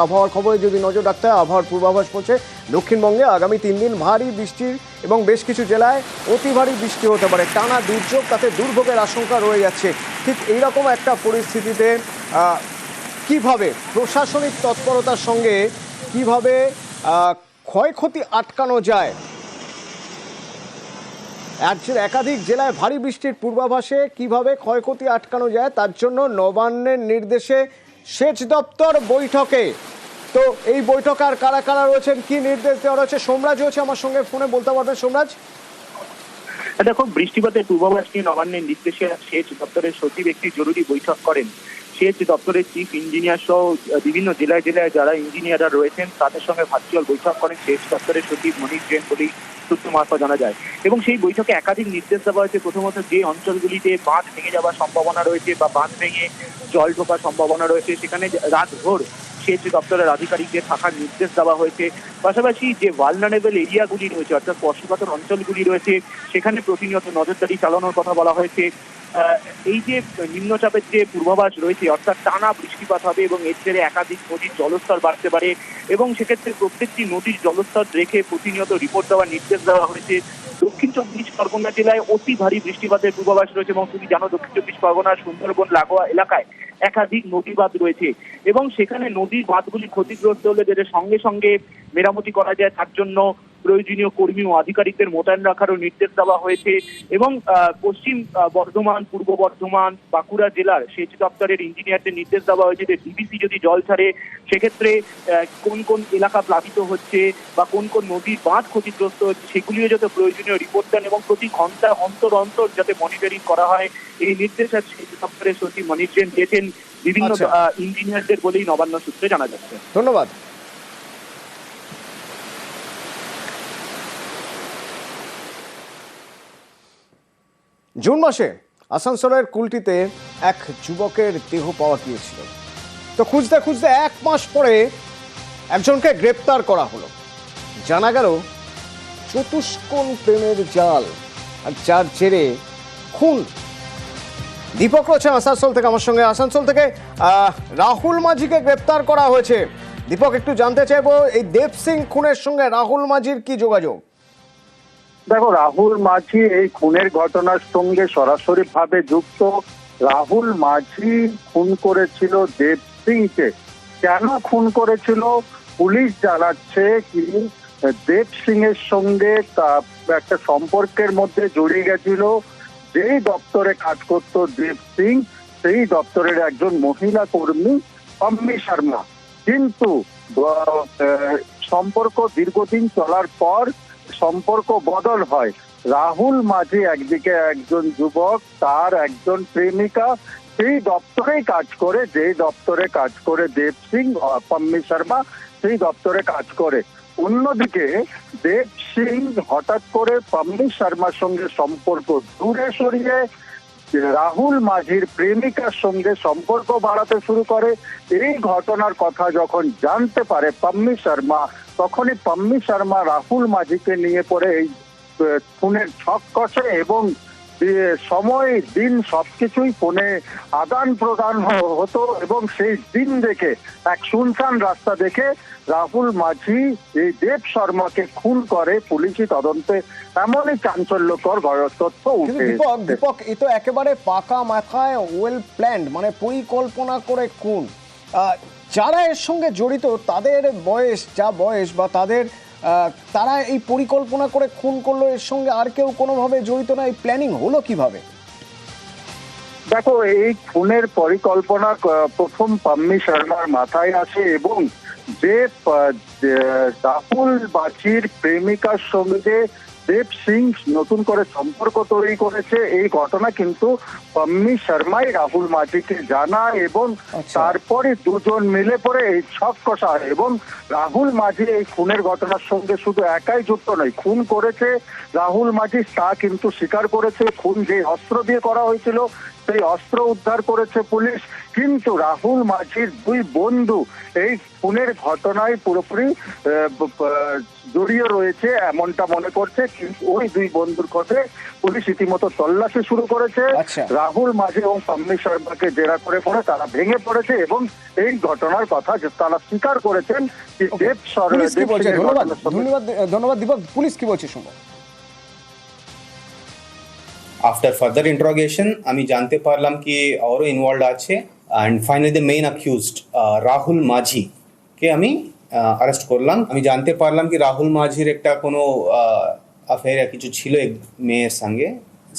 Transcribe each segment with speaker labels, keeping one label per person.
Speaker 1: আবহাওয়ার খবরে যদি নজর রাখতে হয়, আবহাওয়ার পূর্বাভাস বলছে, দক্ষিণবঙ্গে আগামী তিন দিন ভারী বৃষ্টির এবং বেশ কিছু জেলায় অতি ভারী বৃষ্টি হতে পারে। টানা দুর্যোগ, তাতে দুর্ভোগের আশঙ্কা রয়ে যাচ্ছে। ঠিক এইরকম একটা পরিস্থিতিতে কীভাবে প্রশাসনিক তৎপরতার সঙ্গে কীভাবে ক্ষয়ক্ষতি আটকানো যায়? রাজ্যের একাধিক জেলায় ভারী বৃষ্টির পূর্বাভাসে কীভাবে ক্ষয়ক্ষতি আটকানো যায়, তার জন্য নবান্নের নির্দেশে সেচ দপ্তর বৈঠকে। তো এই বৈঠক আর কারা কারা রয়েছেন, কি নির্দেশ দেওয়া রয়েছে? সোমরাজ হচ্ছে আমার সঙ্গে, ফোনে বলতে পারবেন সোমরাজ?
Speaker 2: দেখো বৃষ্টিপাতের পূর্বাভাস নিয়ে নবান্নের নির্দেশে সেচ দপ্তরের সচিব একটি জরুরি বৈঠক করেন। সেচ দপ্তরের চিফ ইঞ্জিনিয়ার সহ বিভিন্ন জেলায় জেলায় যারা ইঞ্জিনিয়াররা রয়েছেন, তাদের সঙ্গে ভার্চুয়াল বৈঠক করেন সেচ দপ্তরের সচিব মনীষ জৈন বলেই সূত্র মারফত জানা যায়। এবং সেই বৈঠকে একাধিক নির্দেশ দেওয়া হয়েছে। প্রথমত যে অঞ্চলগুলিতে বাঁধ ভেঙে যাওয়ার সম্ভাবনা রয়েছে বা বাঁধ ভেঙে জল ঢোকার সম্ভাবনা রয়েছে, সেখানে রাতভর সেচ দপ্তরের আধিকারিকদের থাকার নির্দেশ দেওয়া হয়েছে। পাশাপাশি যে ভালনারেবল এরিয়াগুলি রয়েছে, অর্থাৎ স্পর্শকাতর অঞ্চলগুলি রয়েছে, সেখানে প্রতিনিয়ত নজরদারি চালানোর কথা বলা হয়েছে। এই যে নিম্নচাপের যে পূর্বাভাস রয়েছে, অর্থাৎ টানা বৃষ্টিপাত হবে এবং এর জেরে একাধিক নদীর জলস্তর বাড়তে পারে এবং সেক্ষেত্রে প্রত্যেকটি নদীর জলস্তর রেখে প্রতিনিয়ত রিপোর্ট দেওয়ার নির্দেশ দেওয়া হয়েছে। দক্ষিণ চব্বিশ পরগনা জেলায় অতি ভারী বৃষ্টিপাতের পূর্বাভাস রয়েছে এবং তুমি জানো দক্ষিণ চব্বিশ পরগনার সুন্দরবন, লাগোয়া এলাকায় একাধিক নদী বাঁধ রয়েছে এবং সেখানে নদী বাঁধগুলি ক্ষতিগ্রস্ত হলে সঙ্গে সঙ্গে মেরামতি করা যায়। তার জন্য প্রয়োজনীয় কর্মী ও আধিকারিকদের মোতায়েন রাখারও নির্দেশ দেওয়া হয়েছে এবং পশ্চিম বর্ধমান পূর্ব বর্ধমান বাঁকুড়া জেলার সেচ দপ্তরের ইঞ্জিনিয়ারদের নির্দেশ দেওয়া হয়েছে যে ডিবিসি যদি জল ছাড়ে সেক্ষেত্রে কোন কোন এলাকা প্লাবিত হচ্ছে বা কোন কোন নদীর বাঁধ ক্ষতিগ্রস্ত হচ্ছে সেগুলিও যাতে প্রয়োজনীয় রিপোর্ট দেন এবং প্রতি ঘণ্টা অন্তর অন্তর যাতে মনিটরিং করা হয়। এই নির্দেশ আজ সেচ দপ্তরের সচিব মনীষ জৈন দিয়েছেন। বিভিন্ন
Speaker 1: আচ্ছা।
Speaker 2: ইঞ্জিনিয়ারদের বলেই নবান্ন সূত্রে জানা যাচ্ছে।
Speaker 1: ধন্যবাদ। জুন মাসে আসানসোলের কুলটিতে এক যুবকের দেহ পাওয়া গিয়েছিল। তো খুঁজতে খুঁজতে এক মাস পরে একজনকে গ্রেপ্তার করা হলো। জানা গেল, চতুষ্কোণ প্রেমের জাল আর যার জেরে খুন। দীপক রয়েছে আসানসোল থেকে, আমার সঙ্গে আসানসোল থেকে রাহুল মাঝিকে গ্রেপ্তার করা হয়েছে। দীপক, একটু জানতে চাইব, এই দেব সিং খুনের সঙ্গে রাহুল মাঝির কি যোগাযোগ?
Speaker 3: দেখো, রাহুল মাঝি এই খুনের ঘটনার সঙ্গে সরাসরি ভাবে যুক্ত। রাহুল মাঝি খুন করেছিল দেব সিংকে। কেন খুন করেছিল? পুলিশ জানাচ্ছে কি দেব সিং এর সঙ্গে একটা সম্পর্কের মধ্যে জড়িয়ে গেছিল। যেই দপ্তরে কাজ করত দেব সিং, সেই দপ্তরের একজন মহিলা কর্মী পম্মি শর্মা। কিন্তু সম্পর্ক দীর্ঘদিন চলার পর সম্পর্ক বদল হয়। রাহুল মাঝি একদিকে একজন যুবক, তার একজন প্রেমিকা। সেই দপ্তরেই কাজ করে, যেই দপ্তরে কাজ করে দেব সিং, পম্মি শর্মা, সেই দপ্তরে কাজ করে। অন্যদিকে দেব সিং হঠাৎ করে পম্মি শর্মার সঙ্গে সম্পর্ক দূরে সরিয়ে, রাহুল মাঝির প্রেমিকার সঙ্গে সম্পর্ক বাড়াতে শুরু করে। এই ঘটনার কথা যখন জানতে পারে পাম্মি শর্মা তখনই পাম্মি শর্মা রাহুল মাঝিকে নিয়ে পড়ে এই খুনের ছক কষে এবং সময় দিন সবকিছুই ফোনে আদান প্রদান হতো এবং সেই দিন দেখে এক শুনশান রাস্তা দেখে রাহুল মাঝি এই দেব শর্মাকে খুন করে পুলিশি তদন্তে। এমনই চাঞ্চল্যকর তথ্য উঠে
Speaker 1: দীপক এ তো একেবারে পাকা মাথায় ওয়েল প্ল্যান্ড মানে পরিকল্পনা করে খুন। যারা এর সঙ্গে জড়িত, তাদের বয়স, যা বয়স বা তাদের তারা এই পরিকল্পনা করে খুন করল, এর সঙ্গে আর কেউ কোনোভাবে জড়িত না, এই প্ল্যানিং হলো কীভাবে?
Speaker 3: দেখো, এই খুনের পরিকল্পনা প্রথম পাম্মি শর্মার মাথায় আসে এবং যে রাহুল বাচির প্রেমিকার সঙ্গে দেব সিং নতুন করে সম্পর্ক তৈরি করেছে এই ঘটনা কিন্তু পম্মি শর্মাই রাহুল মাঝিকে জানা এবং
Speaker 1: আচ্ছা।
Speaker 3: তারপরে দুজন মিলে পরে এই ছক কষা এবং রাহুল মাঝি এই খুনের ঘটনার সঙ্গে শুধু একাই যুক্ত নয় খুন করেছে রাহুল মাঝি তা কিন্তু স্বীকার করেছে খুন যে অস্ত্র দিয়ে করা হয়েছিল সেই অস্ত্র উদ্ধার করেছে পুলিশ কিন্তু রাহুল মাঝির দুই বন্ধু এই খুনের ঘটনায় পুরোপুরি জড়িয়ে রয়েছে এমনটা মনে করছে। কিন্তু ওই দুই বন্ধুর কথা পুলিশ রীতিমতো তল্লাশি শুরু করেছে।
Speaker 1: আচ্ছা।
Speaker 3: রাহুল মাঝি এবং পাম্মি শর্মাকে জেরা করে পরে তারা ভেঙে পড়েছে এবং এই ঘটনার কথা তারা স্বীকার করেছেন
Speaker 1: ধন্যবাদ। ধন্যবাদ দীপক। পুলিশ কি বলছে শুনব
Speaker 4: আফটার ফার্দার ইন্টারোগেশন আমি জানতে পারলাম কি আরও ইনভলভ আছে। And finally the main accused Rahul Majhi কে আমি অ্যারেস্ট করলাম। আমি জানতে পারলাম কি রাহুল মাঝির একটা কোনো অ্যাফেয়ার কিছু ছিল এক মেয়ের সঙ্গে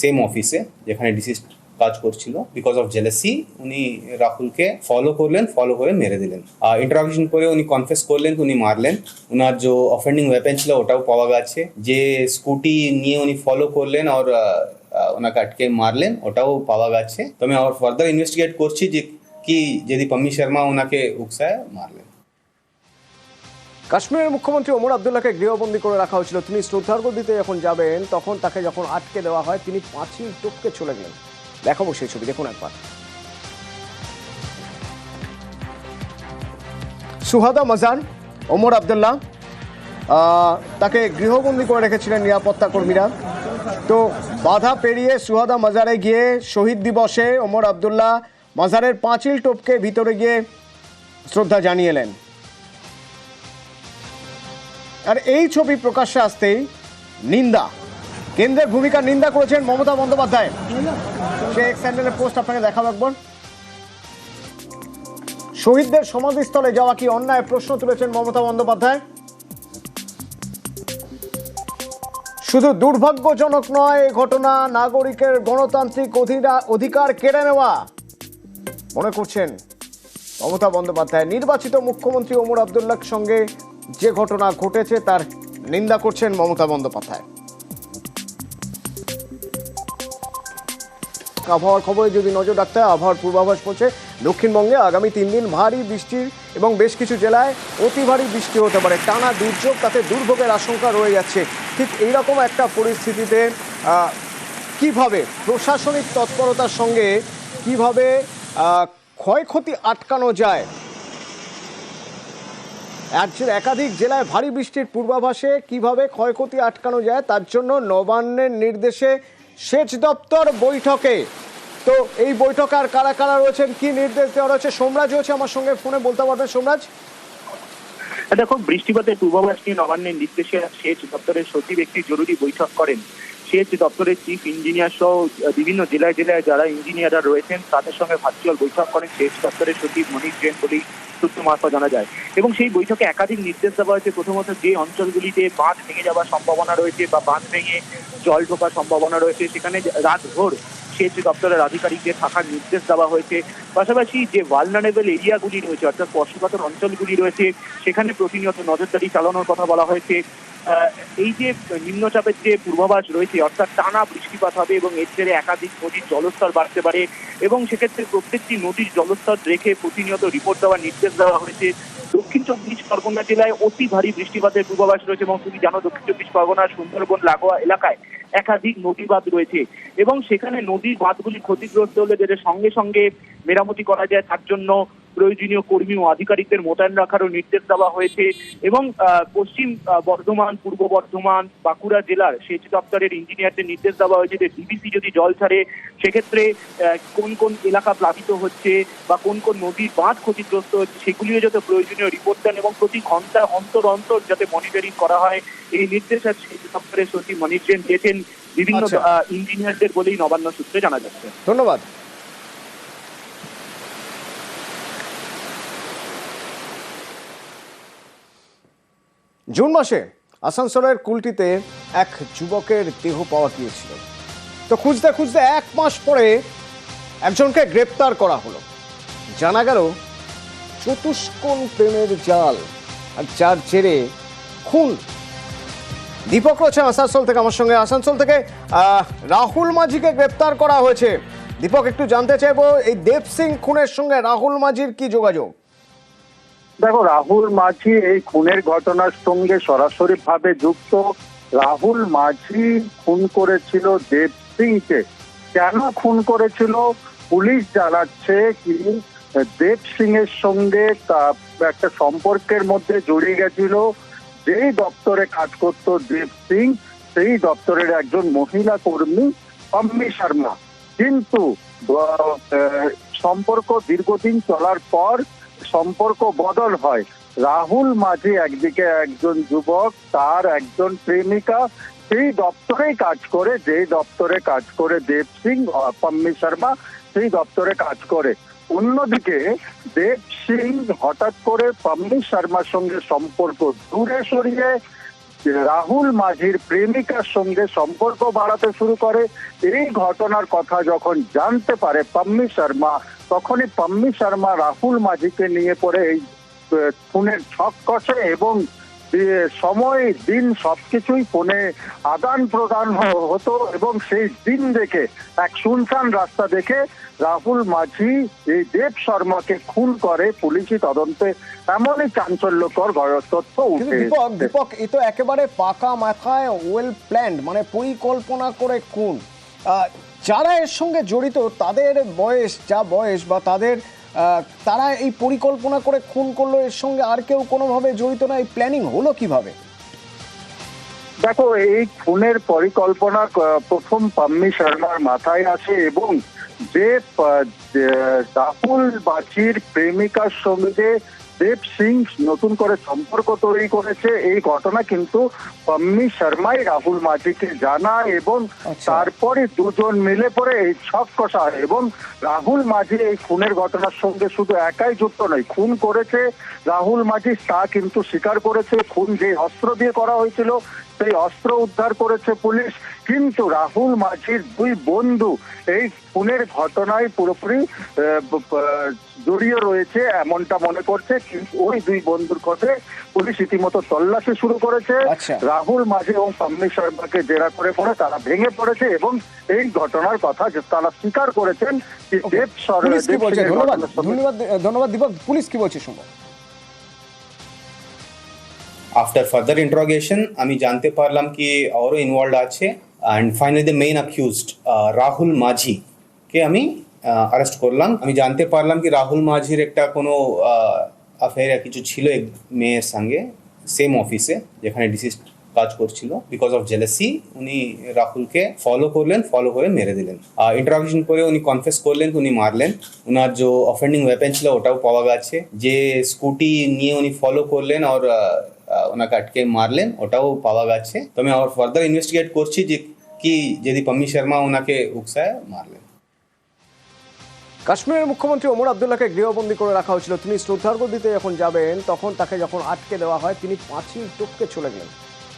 Speaker 4: সেম অফিসে যেখানে ডিসিস কাজ করছিল বিকজ অফ জেলেসি উনি রাহুলকে ফলো করলেন ফলো করে মেরে দিলেন। আর ইন্টারোগেশন করে উনি কনফেস করলেন, উনি মারলেন। ওনার যে অফেন্ডিং ওয়েপেন ছিল, ওটাও পাওয়া গেছে। যে স্কুটি নিয়ে উনি ফলো করলেন আর ওনাকে আটকে মারলেন, ওটাও পাওয়া গেছে। তো আমি আবার ফার্দার ইনভেস্টিগেট করছি যে কি যদি পম্মি শর্মা ওনাকে উকসায় মারলেন।
Speaker 1: কাশ্মীরের মুখ্যমন্ত্রী ওমর আবদুল্লাহকে গৃহবন্দী করে রাখা হয়েছিল। তিনি শ্রদ্ধার্ঘ দিতে যখন যাবেন, তখন তাকে যখন আটকে দেওয়া হয়, তিনি পাঁচিল টপকে চলে গেলেন। দেখাবো সেই ছবি, দেখুন একবার। সুহাদা মাজান, ওমর আবদুল্লাহ তাকে গৃহবন্দী করে রেখেছিলেন নিরাপত্তা কর্মীরা। তো বাধা পেরিয়ে সুহাদা মাজারে গিয়ে শহীদ দিবসে ওমর আবদুল্লাহ মাজারের পাঁচিল টপকে ভিতরে গিয়ে শ্রদ্ধা জানিয়েলেন আর এই ছবি প্রকাশ্যে আসতেই নিন্দা কেন্দ্রের ভূমিকার নিন্দা করেছেন মমতা বন্দ্যোপাধ্যায়। সে এক স্যান্ডেলের পোস্ট আপনাকে দেখাবো একবার। শহীদদের সমাধিস্থলে যাওয়া কি অন্যায় প্রশ্ন তুলেছেন মমতা বন্দ্যোপাধ্যায়? শুধু দুর্ভাগ্যজনক নয় ঘটনা নাগরিকের গণতান্ত্রিক অধিকার কেড়ে নেওয়া। মনে করছেন মমতা বন্দ্যোপাধ্যায়, নির্বাচিত মুখ্যমন্ত্রী ওমর আবদুল্লাহর সঙ্গে যে ঘটনা ঘটেছে তার নিন্দা করছেন মমতা বন্দ্যোপাধ্যায়। আবহাওয়ার খবরে যদি নজর রাখতে হয়, আবহাওয়ার পূর্বাভাস বলছে, দক্ষিণবঙ্গে আগামী তিন দিন ভারী বৃষ্টির এবং বেশ কিছু জেলায় অতি ভারী বৃষ্টি হতে পারে। টানা দুর্যোগ তাতে দুর্ভোগের আশঙ্কা রয়ে যাচ্ছে। ঠিক এইরকম একটা পরিস্থিতিতে কীভাবে প্রশাসনিক তৎপরতার সঙ্গে কীভাবে ক্ষয়ক্ষতি আটকানো যায়? রাজ্যের একাধিক জেলায় ভারী বৃষ্টির পূর্বাভাসে কীভাবে ক্ষয়ক্ষতি আটকানো যায়, তার জন্য নবান্নের নির্দেশে সেচ দপ্তর বৈঠকে। তো এই বৈঠকে আর কারা কারা রয়েছেন, কি নির্দেশ দেওয়া রয়েছে? সোমরাজ রয়েছে আমার সঙ্গে ফোনে, বলতে পারবেন সোমরাজ?
Speaker 2: দেখো, বৃষ্টিপাতের পূর্বাভাস নিয়ে নবান্নের নির্দেশে সেচ দপ্তরের সচিব একটি জরুরি বৈঠক করেন। সেচ দপ্তরের চিফ ইঞ্জিনিয়ার সহ বিভিন্ন জেলায় জেলায় যারা ইঞ্জিনিয়াররা রয়েছেন, তাদের সঙ্গে ভার্চুয়াল বৈঠক করেন সেচ দপ্তরের সচিব মনীষ জৈন বলেই সূত্র মারফত জানা যায়। এবং সেই বৈঠকে একাধিক নির্দেশ দেওয়া হয়েছে। প্রথমত যে অঞ্চলগুলিতে বাঁধ ভেঙে যাওয়ার সম্ভাবনা রয়েছে বা বাঁধ ভেঙে জল ঢোকার সম্ভাবনা রয়েছে, সেখানে রাতভর সেচ দপ্তরের আধিকারিকদের থাকার নির্দেশ দেওয়া হয়েছে। পাশাপাশি যে ভালনারেবল এরিয়াগুলি রয়েছে, অর্থাৎ স্পর্শকাতর অঞ্চলগুলি রয়েছে, সেখানে প্রতিনিয়ত নজরদারি চালানোর কথা বলা হয়েছে। এই যে নিম্নচাপের যে পূর্বাভাস রয়েছে, অর্থাৎ টানা বৃষ্টিপাত হবে এবং এর জেরে একাধিক নদীর জলস্তর বাড়তে পারে এবং সেক্ষেত্রে প্রত্যেকটি নদীর জলস্তর রেখে প্রতিনিয়ত রিপোর্ট দেওয়ার নির্দেশ দেওয়া হয়েছে। দক্ষিণ চব্বিশ পরগনা জেলায় অতি ভারী বৃষ্টিপাতের পূর্বাভাস রয়েছে এবং তুমি জানো দক্ষিণ চব্বিশ পরগনার সুন্দরবন, লাগোয়া এলাকায় একাধিক নদী বাঁধ রয়েছে এবং সেখানে নদী বাঁধগুলি ক্ষতিগ্রস্ত হলে যাতে সঙ্গে সঙ্গে মেরামতি করা যায় তার জন্য প্রয়োজনীয় কর্মী ও আধিকারিকদের মোতায়েন রাখারও নির্দেশ দেওয়া হয়েছে এবং পশ্চিম বর্ধমান পূর্ব বর্ধমান বাঁকুড়া জেলার সেচ দপ্তরের ইঞ্জিনিয়ারদের নির্দেশ দেওয়া হয়েছে যে ডিবিসি যদি জল ছাড়ে সেক্ষেত্রে কোন কোন এলাকা প্লাবিত হচ্ছে বা কোন কোন নদীর বাঁধ ক্ষতিগ্রস্ত হচ্ছে সেগুলিও যাতে প্রয়োজনীয় রিপোর্ট দেন এবং প্রতি ঘণ্টা অন্তর অন্তর যাতে মনিটরিং করা হয়। এই নির্দেশ আজ সেচ দপ্তরের সচিব মনীষ জৈন দিয়েছেন। বিভিন্ন
Speaker 1: আচ্ছা।
Speaker 2: ইঞ্জিনিয়ারদের বলেই নবান্ন সূত্রে জানা যাচ্ছে।
Speaker 1: ধন্যবাদ। জুন মাসে আসানসোলের কুলটিতে এক যুবকের দেহ পাওয়া গিয়েছিল। তো খুঁজতে খুঁজতে এক মাস পরে একজনকে গ্রেপ্তার করা হলো। জানা গেল, চতুষ্কোণ প্রেমের জাল আর যার জেরে খুন। দীপক রয়েছে আসানসোল থেকে আমার সঙ্গে। আসানসোল থেকে রাহুল মাঝিকে গ্রেপ্তার করা হয়েছে। দীপক, একটু জানতে চাইব, এই দেব সিং খুনের সঙ্গে রাহুল মাঝির কি যোগাযোগ?
Speaker 3: দেখো, রাহুল মাঝি এই খুনের ঘটনার সঙ্গে সরাসরি ভাবে যুক্ত। রাহুল মাঝি খুন করেছিল দেব সিংকে। কেন খুন করেছিল? পুলিশ জানাচ্ছে কি, দেব সিং এর সঙ্গে একটা সম্পর্কের মধ্যে জড়িয়ে গেছিল। যেই দপ্তরে কাজ করত দেব সিং, সেই দপ্তরের একজন মহিলা কর্মী অম্মি শর্মা। কিন্তু সম্পর্ক দীর্ঘদিন চলার পর সম্পর্ক বদল হয়। রাহুল মাঝি একদিকে একজন যুবক, তার একজন প্রেমিকা। সেই দপ্তরেই কাজ করে, যেই দপ্তরে কাজ করে দেব সিং, পম্মি শর্মা, সেই দপ্তরে কাজ করে। অন্যদিকে দেব সিং হঠাৎ করে পম্মি শর্মার সঙ্গে সম্পর্ক দূরে সরিয়ে, রাহুল মাঝির প্রেমিকার সঙ্গে সম্পর্ক বাড়াতে শুরু করে। এই ঘটনার কথা যখন জানতে পারে পম্মি শর্মা তখনই পাম্মি শর্মা রাহুল মাঝিকে নিয়ে পড়ে এই ফোনের ছক কষে এবং সময় দিন সবকিছুই ফোনে আদান প্রদান হতো এবং সেই দিন দেখে এক শুনশান রাস্তা দেখে রাহুল মাঝি এই দেব শর্মাকে খুন করে পুলিশি তদন্তে। এমনই চাঞ্চল্যকর তথ্য উঠে
Speaker 1: দীপক দীপক এ তো একেবারে পাকা মাথায় ওয়েল প্ল্যান্ড মানে পরিকল্পনা করে খুন। যারা এর সঙ্গে জড়িত, তাদের বয়স, যা বয়স বা তাদের তারা এই পরিকল্পনা করে খুন করল, এর সঙ্গে আর কেউ কোনোভাবে জড়িত না, এই প্ল্যানিং হলো কীভাবে?
Speaker 3: দেখো, এই খুনের পরিকল্পনা প্রথম পাম্মি শর্মার মাথায় আসে এবং যে রাহুল বাচির প্রেমিকার সঙ্গে দেব সিং নতুন করে সম্পর্ক তৈরি করেছে। এই ঘটনা কিন্তু পাম্মি শর্মাই রাহুল মাঝিকে জানায় এবং
Speaker 1: আচ্ছা।
Speaker 3: তারপরে দুজন মিলে পরে এই ছক কষা হয় এবং রাহুল মাঝি এই খুনের ঘটনার সঙ্গে শুধু একাই যুক্ত নয় খুন করেছে। রাহুল মাঝি তা কিন্তু স্বীকার করেছে। খুন যে অস্ত্র দিয়ে করা হয়েছিল সেই অস্ত্র উদ্ধার করেছে পুলিশ কিন্তু রাহুল মাঝির দুই বন্ধু এই খুনের ঘটনায় পুরোপুরি জড়িয়ে রয়েছে এমনটা মনে করছে। ওই দুই বন্ধুর কথা পুলিশ রীতিমতো তল্লাশি শুরু করেছে।
Speaker 1: আচ্ছা।
Speaker 3: রাহুল মাঝি এবং পাম্মি শর্মাকে জেরা করে পড়ে তারা ভেঙে পড়েছে এবং এই ঘটনার কথা তারা স্বীকার করেছেন দেব ঘটনার
Speaker 1: ধন্যবাদ ধন্যবাদ দীপক। পুলিশ কি বলছে শুনব?
Speaker 4: আফটার ফার্দার ইন্টারোগেশন আমি জানতে পারলাম কি আরও ইনভলভ আছে and finally the main accused Rahul মাঝিকে আমি অ্যারেস্ট করলাম। আমি জানতে পারলাম কি রাহুল মাঝির একটা কোনো অ্যাফেয়ার কিছু ছিল এক মেয়ের সঙ্গে সেম অফিসে যেখানে ডিসিস কাজ করছিল। বিকজ অফ জেলেসি উনি রাহুলকে ফলো করলেন ফলো করে মেরে দিলেন। আর ইন্টারাকশন করে উনি কনফেস করলেন, উনি মারলেন। ওনার যে অফেন্ডিং ওয়েপেন ছিল, ওটাও পাওয়া গেছে। যে স্কুটি নিয়ে উনি ফলো করলেন আর ওনাকে আটকে মারলেন ওটাও পাওয়া গেছে। তো আমি আবার ফার্দার ইনভেস্টিগেট করছি যে কি যদি পম্মি শর্মা ওনাকে উকসায় মারলেন।
Speaker 1: কাশ্মীরের মুখ্যমন্ত্রী ওমর আবদুল্লাহকে গৃহবন্দী করে রাখা হয়েছিল। তিনি শ্রদ্ধার্ঘ্য দিতে যখন যাবেন তখন তাকে যখন আটকে দেওয়া হয় তিনি পাঁচিল টপকে চলে গেলেন।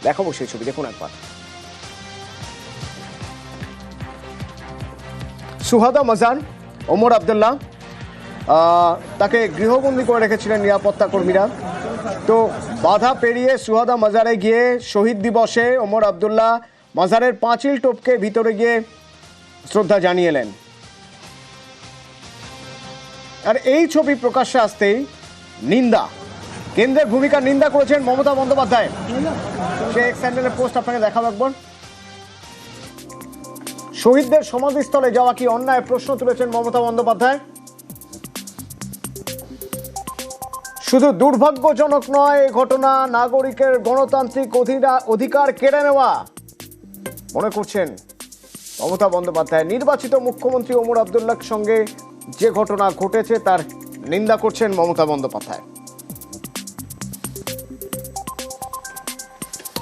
Speaker 1: দেখাবো সেই ছবি দেখুন একবার। সুহাদা মাজান ওমর আবদুল্লাহ তাকে গৃহবন্দী করে রেখেছিলেন নিরাপত্তা কর্মীরা। তো বাধা পেরিয়ে সুহাদা মাজারে গিয়ে শহীদ দিবসে ওমর আবদুল্লাহ মাজারের পাঁচিল টপকে ভিতরে গিয়ে শ্রদ্ধা জানিয়েলেন। আর এই ছবি প্রকাশ্যে আসতেই নিন্দা। কেন্দ্রের ভূমিকা নিন্দা করেছেন মমতা বন্দ্যোপাধ্যায়। সে এক স্যান্ডেলের পোস্ট আপনাকে দেখাবো একবার। শহীদদের সমাধিস্থলে যাওয়া কি অন্যায় প্রশ্ন তুলেছেন মমতা বন্দ্যোপাধ্যায়? শুধু দুর্ভাগ্যজনক নয়, এ ঘটনা নাগরিকের গণতান্ত্রিক অধিকার কেড়ে নেওয়া। মনে করছেন মমতা বন্দ্যোপাধ্যায়, নির্বাচিত মুখ্যমন্ত্রী ওমর আবদুল্লাহর সঙ্গে যে ঘটনা ঘটেছে তার নিন্দা করছেন মমতা বন্দ্যোপাধ্যায়।